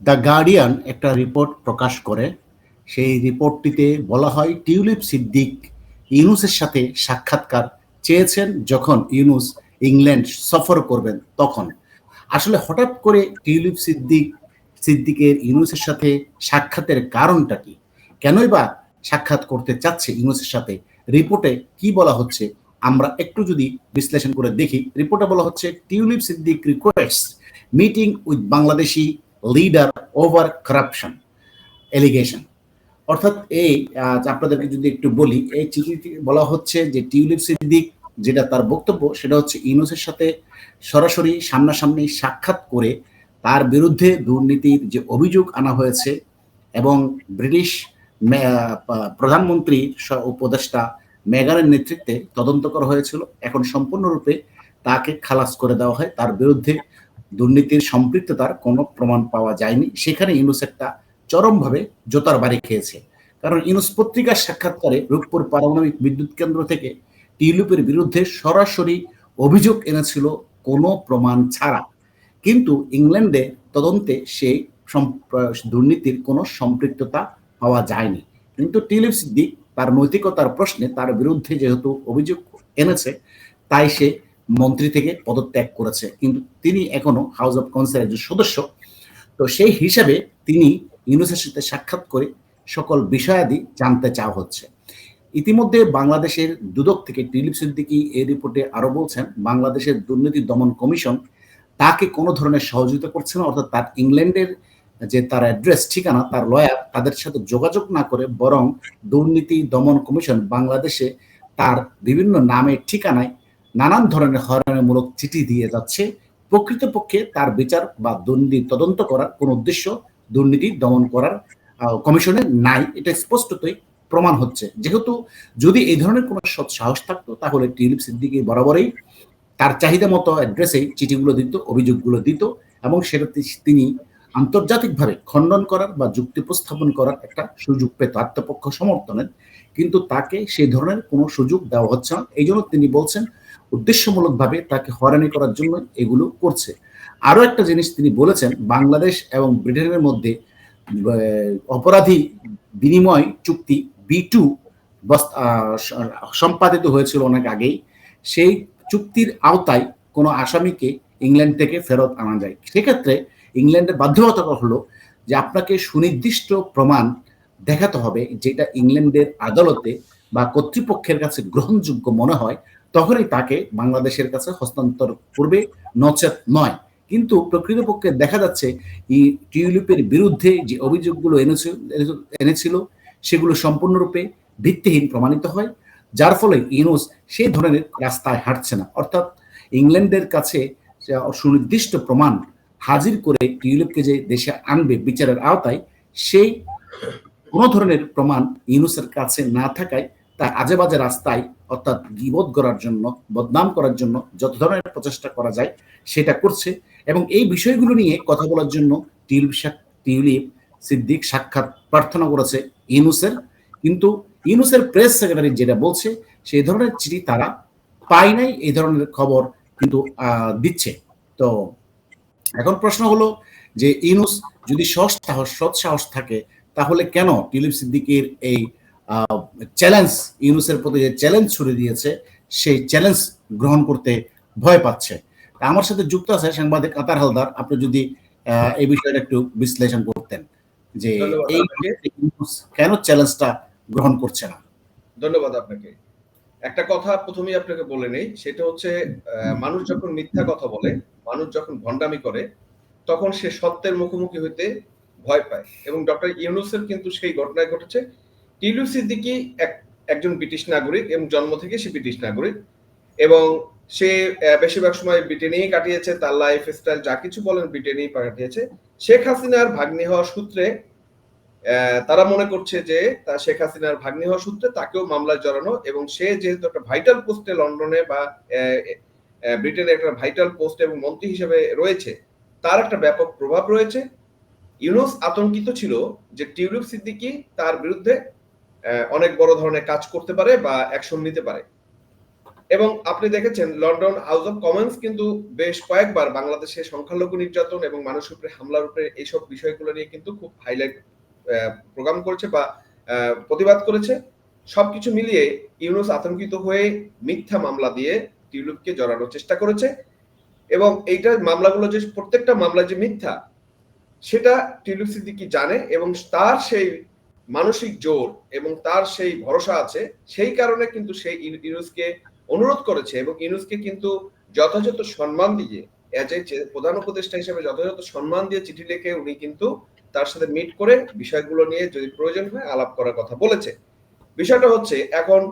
The Guardian একটা report প্রকাশ করে। সেই রিপোর্টটিতে বলা হয়, টিউলিপ সিদ্দিক ইউনুসের সাথে সাক্ষাৎকার চেয়েছেন যখন ইউনুস ইংল্যান্ড সফর করবেন তখন। আসলে হঠাৎ করে টিউলিপ সিদ্দিক, সিদ্দিকের ইউনুসের সাথে সাক্ষাতের কারণটা কি? কেনই বা সাক্ষাৎ করতে চাচ্ছে ইউনুসের সাথে? রিপোর্টে কি বলা হচ্ছে? আমরা একটু যদি বিশ্লেষণ করে দেখি। রিপোর্টে বলা হচ্ছে, Tulip Siddiq request meeting with Bangladeshi leader over corruption allegation অর্থাৎ এই আপনাদেরকে যদি একটু বলি, এই চিঠিটি বলা হচ্ছে যে টিউলিপ সিদ্দিক যেটা তার বক্তব্য, সেটা হচ্ছে ইউনুসের সাথে সরাসরি সামনাসামনি সাক্ষাৎ করে তার বিরুদ্ধে দুর্নীতির যে অভিযোগ আনা হয়েছে এবং ব্রিটিশ প্রধানমন্ত্রী উপদেষ্টা মেগানের নেতৃত্বে তদন্ত করা হয়েছিল। এখন সম্পূর্ণরূপে তাকে খালাস করে দেওয়া হয় তার বিরুদ্ধে। দুর্নীতির সম্পৃক্ততার কোনো প্রমাণ পাওয়া যায়নি। সেখানে ইউনুস একটা চরমভাবে জোতার বাড়ি খেয়েছে। কারণ ইউনুস পত্রিকার সাক্ষাৎকারে রূপপুর পারমাণবিক বিদ্যুৎ কেন্দ্র থেকে টিউলিপের বিরুদ্ধে সরাসরি অভিযোগ এনেছিল কোনো প্রমাণ ছাড়া। কিন্তু ইংল্যান্ডে তদন্তে সেই দুর্নীতির কোনো সম্পৃক্ততা পাওয়া যায়নি। কিন্তু টিউলিপ সিদ্দিক তার নৈতিকতার প্রশ্নে তার বিরুদ্ধে যেহেতু অভিযোগ এনেছে, তাই সে মন্ত্রী থেকে পদত্যাগ করেছে। কিন্তু তিনি এখনও হাউস অব কাউন্সিলের একজন সদস্য। তো সেই হিসাবে তিনি ইউনুসের সাথে সাক্ষাৎ করে সকল বিষয়াদি জানতে চাওয়া হচ্ছে। ইতিমধ্যে বাংলাদেশের দুদক থেকে টিলিপ সিদ্দিকি এই রিপোর্টে আরও বলছেন, বাংলাদেশের দুর্নীতি দমন কমিশন তাকে কোনো ধরনের সহযোগিতা করছে না, অর্থাৎ তার ইংল্যান্ডের যে তার অ্যাড্রেস, ঠিকানা, তার লয়ার, তাদের সাথে যোগাযোগ না করে বরং দুর্নীতি দমন কমিশন বাংলাদেশে তার বিভিন্ন নামের ঠিকানায় নানান ধরনের হয়রানিমূলক চিঠি দিয়ে যাচ্ছে। প্রকৃতপক্ষে তার বিচার বা দুর্নীতি তদন্ত করার কোন উদ্দেশ্য দুর্নীতি দমন করার কমিশনের নাই। এটা স্পষ্টতই প্রমাণ হচ্ছে। যেহেতু যদি এই ধরনের কোনো সাহস থাকতো, তাহলে টিলিপ সিদ্দিকি বরাবরই তার চাহিদা মতো অ্যাড্রেসে চিঠিগুলো দিত, অভিযোগগুলো দিত এবং সেটা তিনি আন্তর্জাতিকভাবে খণ্ডন করার বা যুক্তি উপস্থাপন করার একটা সুযোগ পেত আত্মপক্ষ সমর্থনের। কিন্তু তাকে সেই ধরনের কোনো সুযোগ দেওয়া হচ্ছে না। এই জন্য তিনি বলছেন উদ্দেশ্যমূলকভাবে তাকে হয়রানি করার জন্য এগুলো করছে। আরও একটা জিনিস তিনি বলেছেন, বাংলাদেশ এবং ব্রিটেনের মধ্যে অপরাধী বিনিময় চুক্তি বি টু সম্পাদিত হয়েছিল অনেক আগেই। সেই চুক্তির আওতায় কোনো আসামিকে ইংল্যান্ড থেকে ফেরত আনা যায়। সেক্ষেত্রে ইংল্যান্ডের বাধ্যবাধকতা হলো যে আপনাকে সুনির্দিষ্ট প্রমাণ দেখাতে হবে যেটা ইংল্যান্ডের আদালতে বা কর্তৃপক্ষের কাছে গ্রহণযোগ্য মনে হয়। তখনই তাকে বাংলাদেশের কাছে হস্তান্তর করবে, নচেত নয়। কিন্তু প্রকৃতপক্ষে দেখা যাচ্ছে টিউলিপের বিরুদ্ধে যে অভিযোগগুলো এনেছিল এনেছিল, সেগুলো সম্পূর্ণরূপে ভিত্তিহীন প্রমাণিত হয়। যার ফলে ইউনুস সেই ধরনের রাস্তায় হাঁটছে না। অর্থাৎ ইংল্যান্ডের কাছে সুনির্দিষ্ট প্রমাণ হাজির করে টিউলিপকে যে দেশে আনবে বিচারের আওতায়, সেই কোনো ধরনের প্রমাণ ইউনুসের কাছে না থাকায় তা আজে বাজে রাস্তায় অর্থাৎ গিবোধ করার জন্য, বদনাম করার জন্য যত ধরনের প্রচেষ্টা করা যায়, সেটা করছে। এবং এই বিষয়গুলো নিয়ে কথা বলার জন্য টিউলিপ টিউলিপ সিদ্দিক সাক্ষাৎ প্রার্থনা করেছে ইউনুসের। কিন্তু ইউনুসের প্রেস সেক্রেটারি যেটা বলছে, সেই ধরনের চিঠি তারা পায় নাই, এই ধরনের খবর কিন্তু দিচ্ছে। তো এখন প্রশ্ন হলো যে ইউনুস যদি সৎ সাহস সৎ সাহস থাকে, তাহলে কেন টিউলিপ সিদ্দিকের এই চ্যালেঞ্জ ইউনুসের প্রতি যে চ্যালেঞ্জ ছুড়ে দিয়েছে সেই চ্যালেঞ্জ গ্রহণ করতে ভয় পাচ্ছে। আমার সাথে যুক্ত আছে সাংবাদিক আতার হালদার। আপনি যদি এই বিষয়টা একটু বিশ্লেষণ করতেন যে এই কেন চ্যালেঞ্জটা গ্রহণ করছে না? ধন্যবাদ আপনাকে। একটা কথা প্রথমেই আপনাকে বলে নেই সেটা হচ্ছে মানুষ যখন মিথ্যা কথা বলে মানুষ যখন ভণ্ডামি করে তখন সে সত্যের মুখোমুখি হইতে ভয় পায়। এবং ডক্টর ইউনুসের কিন্তু সেই ঘটনায় ঘটেছে। টিলু সিদ্দিকি এক, একজন ব্রিটিশ নাগরিক এবং জন্ম থেকে সে ব্রিটিশ নাগরিক এবং সে বেশিরভাগ সময় ব্রিটেনেই কাটিয়েছে, তার লাইফ স্টাইল যা কিছু বলেন ব্রিটেনেই কাটিয়েছে। শেখ হাসিনার ভাগ্নি হওয়ার সূত্রে তারা মনে করছে যে তা শেখ হাসিনার ভাগ্নি হওয়ার সূত্রে তাকেও মামলায় জড়ানো এবং সে যেহেতু একটা ভাইটাল পোস্টে লন্ডনে বা ব্রিটেনে একটা ভাইটাল পোস্ট এবং মন্ত্রী হিসেবে রয়েছে, তার একটা ব্যাপক প্রভাব রয়েছে। ইউনুস আতঙ্কিত ছিল যে টিউলিপ সিদ্দিকি তার বিরুদ্ধে অনেক বড় ধরনের কাজ করতে পারে বা অ্যাকশন নিতে পারে। এবং আপনি দেখেছেন, লন্ডন হাউস অফ কমন্স কিন্তু বেশ কয়েকবার বাংলাদেশে সংখ্যালঘু নির্যাতন এবং মানুষের উপরে হামলার উপরে এইসব বিষয়গুলো নিয়ে কিন্তু খুব হাইলাইট প্রোগ্রাম করেছে বা প্রতিবাদ করেছে। সবকিছু মিলিয়ে ইউনুস আতঙ্কিত হয়ে মিথ্যা মামলা দিয়ে টিউলিপকে জড়ানোর চেষ্টা করেছে এবং এইটার মামলাগুলো যে, প্রত্যেকটা মামলা যে মিথ্যা, সেটা টিউলিপ সিদ্দিকি জানে এবং তার সেই মানসিক জোর এবং তার সেই ভরসা আছে, সেই কারণে কিন্তু সেই ইউ- ইউনুসকে অনুরোধ করেছে এবং ইউনুসকে কিন্তু যথাযথ সম্মান দিয়ে এজ এ প্রধান উপদেষ্টা হিসেবে যথাযথ সম্মান দিয়ে চিঠি লিখে উনি কিন্তু তার সাথে মিট করে বিষয়গুলো নিয়ে যদি প্রয়োজন হয় আলাপ করার কথা বলেছে। বিষয়টা হচ্ছে, এখন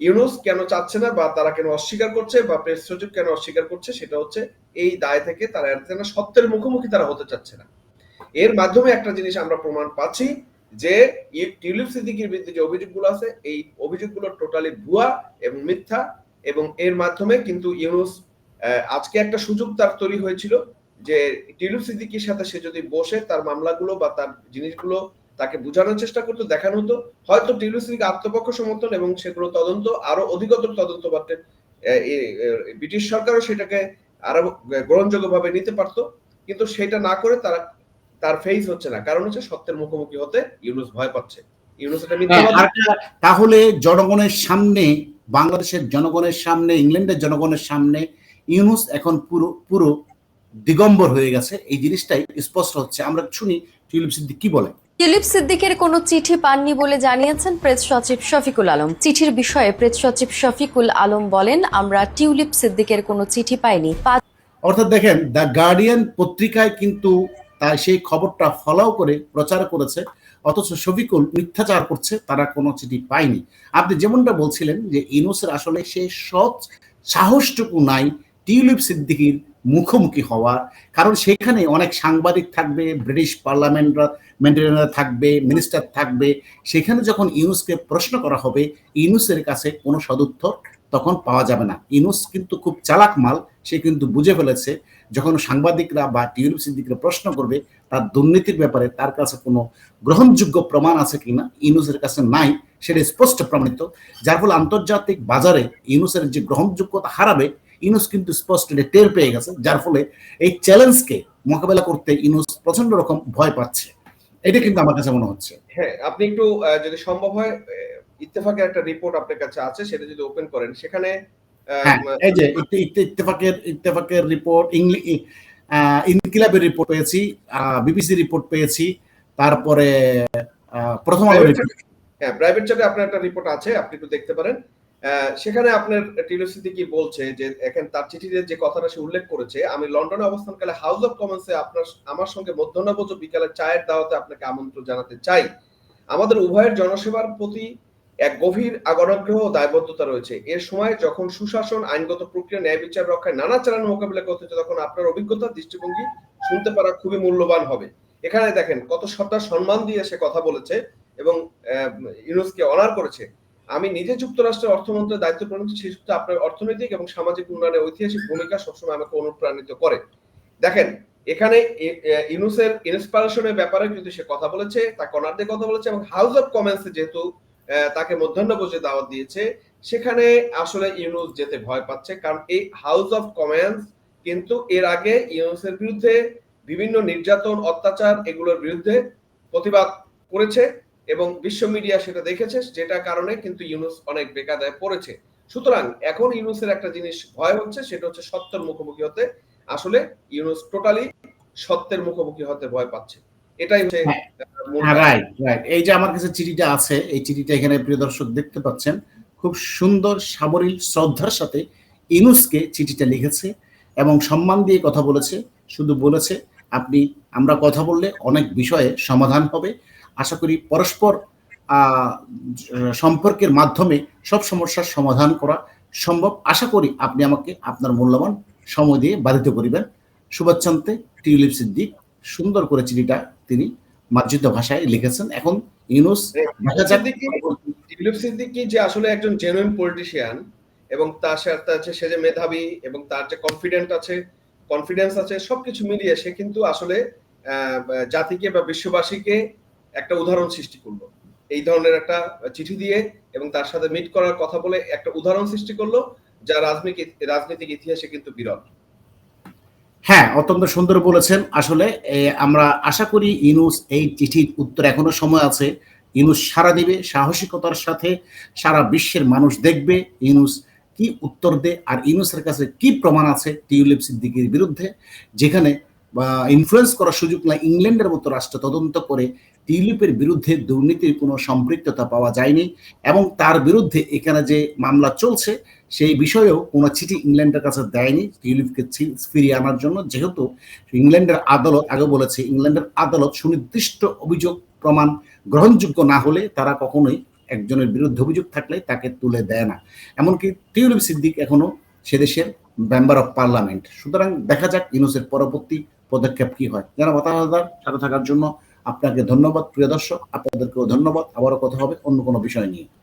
ইউনুস কেন চাচ্ছে না বা তারা কেন অস্বীকার করছে বা প্রেস সচিব কেন অস্বীকার করছে সেটা হচ্ছে এই দায় থেকে তারা সত্যের মুখোমুখি তারা হতে চাচ্ছে না। এর মাধ্যমে একটা জিনিস আমরা প্রমাণ পাচ্ছি যে টিউলিপ সিদ্দিকির বিরুদ্ধে যে অভিযোগগুলো আছে, এই অভিযোগগুলো টোটালি ভুয়া এবং মিথ্যা এবং এর মাধ্যমে কিন্তু ইউনুস আজকে একটা সুযোগ তার তৈরি হয়েছিল যে টিউলিপ সিদ্দিকির সাথে সে যদি বসে তার মামলাগুলো বা তার জিনিসগুলো তাকে বোঝানোর চেষ্টা করতো, দেখানো হতো, হয়তো টিউলিপ সিদ্দিক আত্মপক্ষ সমর্থন এবং সেগুলো তদন্ত, আরও অধিকতর তদন্ত করতে ব্রিটিশ সরকারও সেটাকে আরও গ্রহণযোগ্যভাবে নিতে পারতো। কিন্তু সেটা না করে তারা তার ফেস হচ্ছে না। কারণ হচ্ছে সত্যের মুখোমুখি হতে ইউনুস ভয় পাচ্ছে। ইউনুস এটা হ্যাঁ, তাহলে জনগণের সামনে বাংলাদেশের জনগণের সামনে ইংল্যান্ডের জনগণের সামনে ইউনুস এখন পুরো পুরো দিগম্বর হয়ে গেছে। এই জিনিসটাই স্পষ্ট হচ্ছে। আমরা শুনি টিউলিপ সিদ্দিক কি বলে? টিউলিপ সিদ্দিকের কোনো চিঠি পাননি বলে জানিয়েছেন প্রেস সচিব শফিকুল আলম। চিঠির বিষয়ে প্রেস সচিব শফিকুল আলম বলেন আমরা টিউলিপ সিদ্দিকের কোনো চিঠি পাইনি। অর্থাৎ দেখেন দ্য গার্ডিয়ান পত্রিকায় কিন্তু তার সেই খবরটা ফলাও করে প্রচার করেছে, অথচ শফিকুল মিথ্যাচার করছে, তারা কোনো চিঠি পায়নি। আপনি যেমনটা বলছিলেন যে ইনুসের আসলে সে সৎ সাহসটুকু নাই, টিউলিপ সিদ্দিকির মুখোমুখি হওয়ার। কারণ সেখানে অনেক সাংবাদিক থাকবে, ব্রিটিশ পার্লামেন্টারিয়ানরা থাকবে, মিনিস্টার থাকবে। সেখানে যখন ইউনুসকে প্রশ্ন করা হবে, ইউনুসের কাছে কোনো সদুত্তর তখন পাওয়া যাবে না। ইনুস কিন্তু খুব চালাক মাল, সে কিন্তু বুঝে ফেলেছে, যখন সাংবাদিকরা বা টিউলিপ সিদ্দিকরা প্রশ্ন করবে, তার দুর্নীতির ব্যাপারে তার কাছে কোনো গ্রহণযোগ্য প্রমাণ আছে কিনা? ইনুসের কাছে নাই সেটা স্পষ্ট প্রমাণিত। যার ফলে আন্তর্জাতিক বাজারে ইনুসের যে গ্রহণযোগ্যতা হারাবে, ইনুস কিন্তু স্পষ্ট টের পেয়ে গেছে। যার ফলে এই চ্যালেঞ্জকে মোকাবেলা করতে ইনুস প্রচণ্ড রকম ভয় পাচ্ছে। এটা কিন্তু আমার কাছে মনে হচ্ছে। হ্যাঁ আপনি একটু যদি সম্ভব হয় ইত্তেফাকের একটা রিপোর্ট আপনার কাছে আছে সেটা যদি ওপেন করেন সেখানে হ্যাঁ এই যে ইত্তে- ইত্তে- ইত্তেফাকের ইত্তেফাকের রিপোর্ট ইংলি আহ, ইনকিলাবের রিপোর্ট পেয়েছি বিবিসি রিপোর্ট পেয়েছি তারপরে প্রথম আলো হ্যাঁ প্রাইভেট চ্যাটে আপনার একটা রিপোর্ট আছে আপনি একটু দেখতে পারেন। সেখানে আপনার টিউলিপ কি বলছে যে এখন তার চিঠিতে যে কথাটা সে উল্লেখ করেছে আমি লন্ডনে অবস্থানকালে হাউস অফ কমন্সে আপনার আমার সঙ্গে মধ্যাহ্নভোজ বিকালে চায়ের দাওয়াতে আপনাকে আমন্ত্রণ জানাতে চাই। আমাদের উভয়ের জনসেবার প্রতি এক গভীর অনাগ্রহ ও দায়বদ্ধতা রয়েছে। এর সময় যখন সুশাসন, আইনগত প্রক্রিয়া, ন্যায় বিচার রক্ষায় নানা চ্যালেঞ্জ মোকাবিলা করতে হচ্ছে, তখন আপনার অভিজ্ঞতা, দৃষ্টিভঙ্গি শুনতে পারা খুবই মূল্যবান হবে। এখানে দেখেন কত শ্রদ্ধা সম্মান দিয়ে সে কথা বলেছে এবং ইউনুসকে অনার করেছে। আমি নিজে যুক্তরাষ্ট্রের অর্থমন্ত্রীর দায়িত্ব পালন করছি, সেই আপনার অর্থনৈতিক এবং সামাজিক উন্নয়নে ঐতিহাসিক ভূমিকা সবসময় আমাকে অনুপ্রাণিত করে। দেখেন, এখানে ইউনুসের ইন্সপিরেশনের ব্যাপারে কিন্তু সে কথা বলেছে তা কনার দিয়ে কথা বলেছে এবং হাউস অফ কমেন্স যেহেতু তাকে মধ্যাহ্নভোজে দাওয়াত দিয়েছে। সেখানে আসলে ইউনুস যেতে ভয় পাচ্ছে, কারণ এই হাউস অফ কমেন্স কিন্তু এর আগে ইউনুসের বিরুদ্ধে বিভিন্ন নির্যাতন, অত্যাচার এগুলোর বিরুদ্ধে প্রতিবাদ করেছে এবং বিশ্ব মিডিয়া সেটা দেখেছে, যেটা কারণে কিন্তু ইউনুস অনেক বেকাদায় পড়েছে। সুতরাং এখন ইউনুসের একটা জিনিস ভয় হচ্ছে, সেটা হচ্ছে সত্যের মুখোমুখি হতে। আসলে ইউনুস টোটালি সত্যের মুখোমুখি হতে ভয় পাচ্ছে। এটাই হচ্ছে হ্যাঁ। মূল হ্যাঁ। রাইট রাইট এই যে আমার কাছে চিঠিটা আছে এই চিঠিটা এখানে প্রিয় দর্শক দেখতে পাচ্ছেন। খুব সুন্দর সাবলীল শ্রদ্ধার সাথে ইনুসকে চিঠিটা লিখেছে এবং সম্মান দিয়ে কথা বলেছে শুধু বলেছে আপনি আমরা কথা বললে অনেক বিষয়ে সমাধান হবে। আশা করি পরস্পর আহ, সম্পর্কের মাধ্যমে সব সমস্যার সমাধান করা সম্ভব। আশা করি আপনি আমাকে আপনার মূল্যবান সময় দিয়ে বাধিত করিবেন। শুভেচ্ছান্তে টিউলিপ সিদ্দিক সুন্দর করে চিঠিটা তিনি মার্জিত ভাষায় লিখেছেন। এখন ইউনুস দেখা সিদ্দিকী যে আসলে একজন জেনুইন পলিটিশিয়ান এবং তার সাথে আছে সে যে মেধাবী এবং তার যে কনফিডেন্ট আছে কনফিডেন্স আছে সবকিছু মিলিয়ে সে কিন্তু আসলে জাতিকে বা বিশ্ববাসীকে একটা উদাহরণ সৃষ্টি করল। এই ধরনের একটা চিঠি দিয়ে এবং তার সাথে মিট করার কথা বলে একটা উদাহরণ সৃষ্টি করল যা রাজনৈতিক রাজনৈতিক ইতিহাসে কিন্তু বিরল। হ্যাঁ অত্যন্ত সুন্দর বলেছেন। আসলে আমরা আশা করি ইনুস এই চিঠির উত্তর এখনও সময় আছে। ইনুস সারা দিবে, সাহসিকতার সাথে সারা বিশ্বের মানুষ দেখবে ইনুস কি উত্তর দে আর ইনুসের কাছে কি প্রমাণ আছে টিউলিপ সিদ্দিকির বিরুদ্ধে, যেখানে ইনফ্লুয়েন্স করার সুযোগ না ইংল্যান্ডের মতো রাষ্ট্র তদন্ত করে টিউলিপের বিরুদ্ধে দুর্নীতির কোনো সম্পৃক্ততা পাওয়া যায়নি এবং তার বিরুদ্ধে এখানে যে মামলা চলছে, সেই বিষয়েও কোনো চিঠি ইংল্যান্ডের কাছে দেয়নি। টিউলিপকে ফিরিয়ে আনার জন্য যেহেতু ইংল্যান্ডের আদালত আগে বলেছে, ইংল্যান্ডের আদালত সুনির্দিষ্ট অভিযোগ প্রমাণ গ্রহণযোগ্য না হলে তারা কখনোই একজনের বিরুদ্ধে অভিযোগ থাকলে তাকে তুলে দেয় না। এমনকি টিউলিপ সিদ্দিক এখনও সে দেশের মেম্বার অফ পার্লামেন্ট। সুতরাং দেখা যাক ইউনুসের পরবর্তী পদক্ষেপ কি হয়। যারা হতাশাদার সাথে থাকার জন্য আপনাকে ধন্যবাদ প্রিয় দর্শক। আপনাদেরকেও ধন্যবাদ। আবারও কথা হবে অন্য কোনো বিষয় নিয়ে।